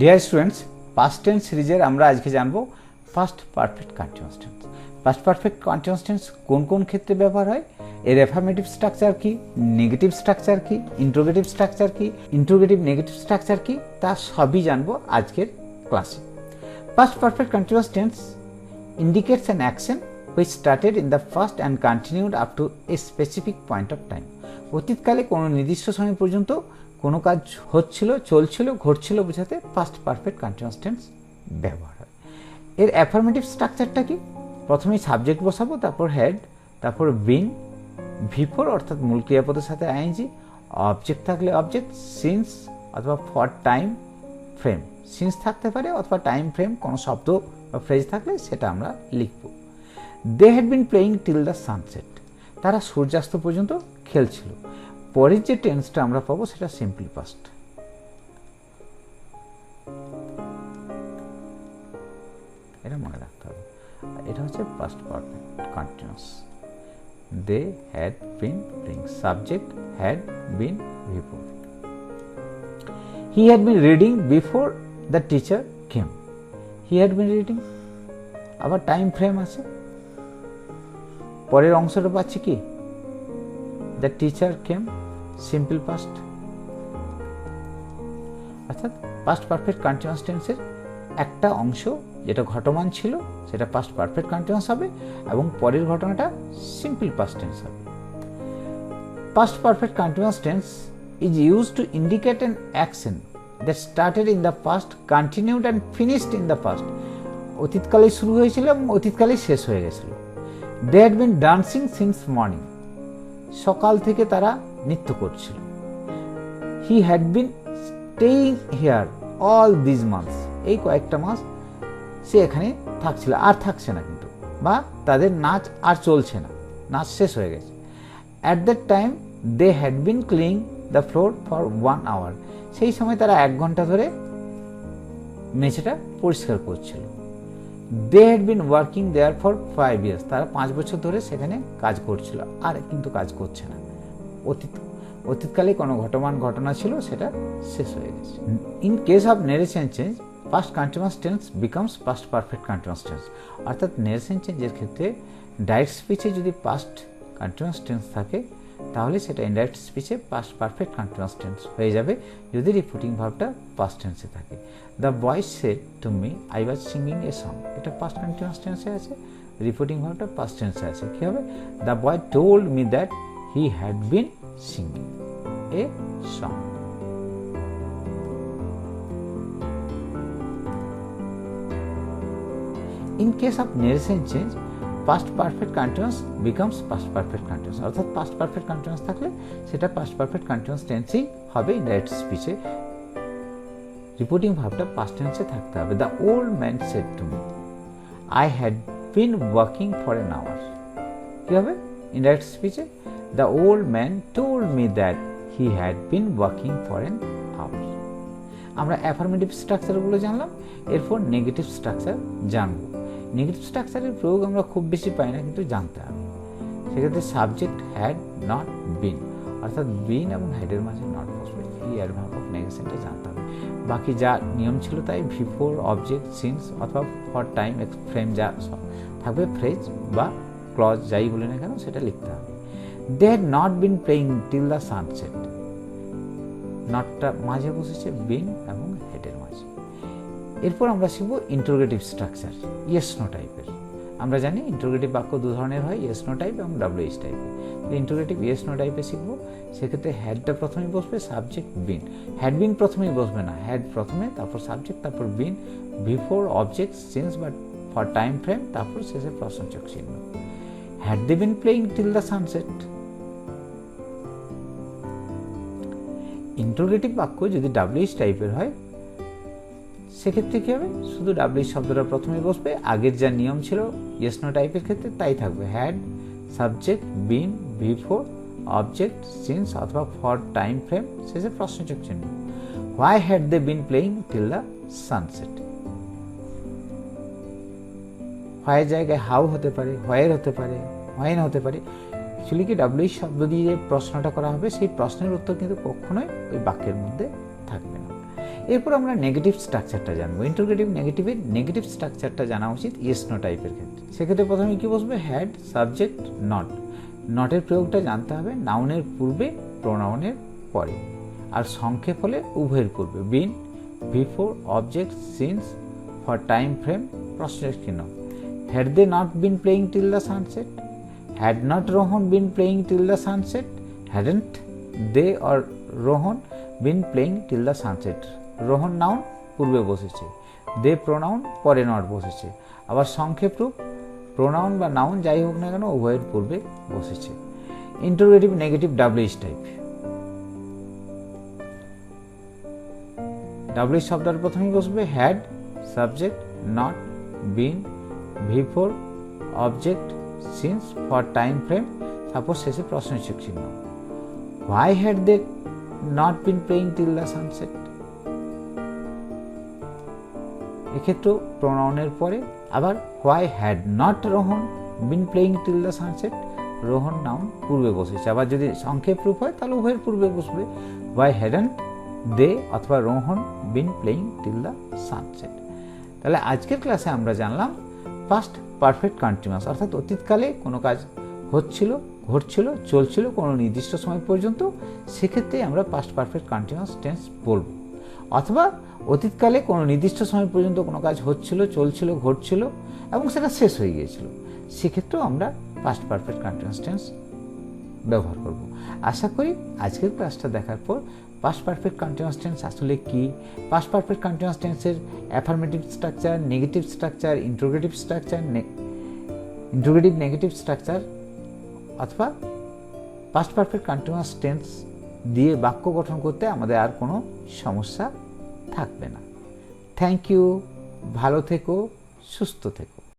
Dear students past tense সিরিজের আমরা আজকে জানব first perfect continuous tense first perfect continuous tense কোন কোন ক্ষেত্রে ব্যবহার হয়? এর অ্যাফার্মেটিভ স্ট্রাকচার কি? নেগেটিভ স্ট্রাকচার কি? ইন্ট্রোগেটিভ স্ট্রাকচার কি? ইন্ট্রোগেটিভ নেগেটিভ স্ট্রাকচার কি? তা সবই জানব আজকের ক্লাসে first perfect continuous tense indicates an action which started in the first and continued up to a specific point of time. অতীতকালে কোনো নির্দিষ্ট সময় পর্যন্ত কোনো কাজ হচ্ছিল, চলছিল, ঘটছিল বোঝাতে পাস্ট পারফেক্ট কন্টিনিউয়াস টেন্স ব্যবহার হয়। এর অ্যাফার্মেটিভ স্ট্রাকচারটা কি? প্রথমেই সাবজেক্ট বসাবো, তারপর হেড তারপর বিন ভিফোর অর্থাৎ মূল ক্রিয়াপদের সাথে আইএনজি অবজেক্ট থাকলে অবজেক্ট সিন্স অথবা ফর টাইম ফ্রেম সিন্স থাকতে পারে অথবা টাইম ফ্রেম কোনো শব্দ বা ফ্রেজ থাকলে সেটা আমরা লিখব। They had been playing till the sunset তারা সূর্যাস্ত পর্যন্ত খেলছিল। পরের যে টেন্সটা আমরা পাবো সেটা সিম্পলি পাস্ট এটা মনে রাখতে হবে। এটা হচ্ছে past perfect continuous they had been playing subject had been before he had been reading before the teacher came he had been reading আবার টাইম ফ্রেম আছে। পরের অংশটা পাচ্ছি কি? The teacher came simple past অর্থাৎ পাস্ট পারফেক্ট কন্টিনিউয়াস টেন্সের একটা অংশ যেটা ঘটমান ছিল সেটা পাস্ট পারফেক্ট কন্টিনিউয়াস হবে এবং পরের ঘটনাটা সিম্পল পাস্ট টেন্স হবে। Past perfect continuous tense is used to indicate an action that started in the past, continued and finished in the past. অতীতকালে শুরু হয়েছিল এবং অতীতকালে শেষ হয়ে গেছিল। They had been dancing since morning সকাল থেকে তারা নৃত্য করছিল। He had been staying here all these months এই কয়েকটা মাস সে এখানে থাকছিল, আর থাকছে না কিন্তু। বা তাদের নাচ আর চলছে না। নাচ শেষ হয়ে গেছে। At that time they had been cleaning the floor for one hour সেই সময় তারা এক ঘণ্টা ধরে মেঝেটা পরিষ্কার করছিল। They had been working there for five years তারা পাঁচ বছর ধরে সেখানে কাজ করছিল। আর কিন্তু কাজ করছে না। অতীত অতীতকালে কোনো ঘটমান, ঘটনা ছিল, সেটা শেষ হয়ে গেছে। In case of narration change past continuous tense becomes past perfect continuous tense অর্থাৎ নেরেশন চেঞ্জের ক্ষেত্রে ডাইরেক্ট স্পিচে যদি পাস্ট কন্টিনিউয়াস টেন্স থাকে তাহলে সেটা ইনডাইরেক্ট স্পিচে পাস্ট পারফেক্ট কন্টিনিউয়াস টেন্স হয়ে যাবে যদি রিপোর্টিং ভাবটা পাস্ট টেন্সে থাকে। The boys said to me I was singing a song এটা পাস্ট কন্টিনিউয়াস টেন্সে আছে রিপোর্টিং ভাবটা পাস্ট টেন্সে আছে। কী হবে? The boy told me that he had been singing a song in case of narration change past perfect continuous becomes past perfect continuous অর্থাৎ past perfect continuous থাকলে সেটা পাস্ট পারফেক্ট কন্টিনিউয়াস টেন্সেই হবে ইনডাইরেক্ট স্পিচে রিপোর্টিং ভাবটা past টেন্সে থাকতে হবে। The old man said to me I had been working for an hour কী হবে? Indirect স্পিচে the old man told me that he had been working for an hour আমরা affirmative স্ট্রাকচারগুলো জানলাম, এরপর নেগেটিভ স্ট্রাকচার জানব। Negative স্ট্রাকচারের প্রয়োগ আমরা খুব বেশি পাই না, কিন্তু জানতে হবে। সেক্ষেত্রে সাবজেক্ট হ্যাড নট বিন অর্থাৎ বিন এবং হ্যাডের মাঝে নট বসবে এই অ্যাডভার্ব অফ নেগেশনটা জানতে হবে। বাকি যা নিয়ম ছিল তাই বিফোর অবজেক্ট সিন্স অথবা ফর টাইম ফ্রেম যা থাকবে ফ্রেজ বা ক্লজ যাই বলে না কেন, সেটা লিখতে হবে। They had not been playing till the sunset নটটা মাঝে বসেছে বিন এবং হেডের এরপর আমরা শিখব ইন্টারোগেটিভ স্ট্রাকচার ইয়েস নো টাইপের আমরা জানি ইন্টারোগেটিভ বাক্য দু ধরনের হয় ইয়েস নো টাইপ এবং ডাব্লিউএস টাইপের ইন্টারোগেটিভ ইয়েস নো টাইপে শিখব, সেক্ষেত্রে হ্যাডটা প্রথমেই বসবে সাবজেক্ট বিন হ্যাড বিন প্রথমেই বসবে না। হ্যাড প্রথমে, তারপর সাবজেক্ট তারপর been before object since but for time frame তারপর শেষে প্রশ্নচক চিহ্ন। Had the been playing till the sunset interrogative বাক্য যদি ডাব্লিউএস টাইপের হয় সেক্ষেত্রে কী হবে? শুধু ডাব্লিউ শব্দটা প্রথমে বসবে, আগের যা নিয়ম ছিল ইয়েস নো টাইপের ক্ষেত্রে তাই থাকবে। Had subject been before object since অথবা ফর টাইম ফ্রেম শেষে প্রশ্নচক চিহ্ন। Why had they been playing till the sunset where জায়গায় হাউ হতে পারে হোয়ের হতে পারে হোয়েন হতে পারে। অ্যাকচুয়ালি কি ডাব্লিউ শব্দ দিয়ে যে প্রশ্নটা করা হবে, সেই প্রশ্নের উত্তর কিন্তু কখনোই ওই বাক্যের মধ্যে থাকবে না। এরপর আমরা নেগেটিভ স্ট্রাকচারটা জানব। ইন্টারগ্রেটিভ নেগেটিভের নেগেটিভ স্ট্রাকচারটা জানা উচিত ইয়েস নো টাইপের ক্ষেত্রে। সেক্ষেত্রে প্রথমে কী বসবে? হ্যাড সাবজেক্ট নট নটের প্রয়োগটা জানতে হবে নাউনের পূর্বে প্রোনাউনের পরে। আর সংক্ষেপ হলে উভয়ের পূর্বে। Been before object since for time frame প্রশ্নের চিহ্ন। Had they not been playing till the sunset had not Rohan been playing till the sunset hadn't they or Rohan been playing till the sunset Rohan noun পূর্বে বসেছে দে pronoun পরে not বসেছে। আবার সংক্ষেপ রূপ pronoun বা নাউন যাই হোক না কেন উভয়ের পূর্বে বসেছে। Interrogative negative WS type WS শব্দের প্রথমেই বসবে had subject not been before object since for time frame তারপর শেষে প্রশ্নসূচক চিহ্ন। Why had they not been playing till the sunset এক্ষেত্রেও প্রোনাউনের পরে আবার why had not Rohan been playing till the sunset Rohan noun পূর্বে বসেছে। আবার যদি সংক্ষেপ রূপ হয়, তাহলে উভয়ের পূর্বে বসবে। হোয়াই হ্যাডেন্ট দে অথবা Rohan been playing till the sunset তাহলে আজকের ক্লাসে আমরা জানলাম ফার্স্ট পারফেক্ট কন্টিনিউয়াস অর্থাৎ অতীতকালে কোনো কাজ হচ্ছিল, ঘটছিল, চলছিল কোনো নির্দিষ্ট সময় পর্যন্ত, সেক্ষেত্রে আমরা পাস্ট পারফেক্ট কন্টিনিউয়াস টেন্স বলব। অথবা অতীতকালে কোনো নির্দিষ্ট সময় পর্যন্ত কোনো কাজ হচ্ছিল, চলছিল, ঘটছিল এবং সেটা শেষ হয়ে গিয়েছিল। সেক্ষেত্রেও আমরা পাস্ট পারফেক্ট কন্টিনিউয়াস টেন্স ব্যবহার করব। আশা করি আজকের ক্লাসটা দেখার পর পাস্ট পারফেক্ট কন্টিনিউয়াস টেন্স আসলে কি? পাস্ট পারফেক্ট কন্টিনিউয়াস টেন্সের affirmative structure negative structure interrogative structure interrogative negative structure অথবা পাস্ট পারফেক্ট কন্টিনিউয়াস টেন্স দিয়ে বাক্য গঠন করতে আমাদের আর কোনো সমস্যা থাকবে না। থ্যাংক ইউ ভালো থেকো সুস্থ থেকো।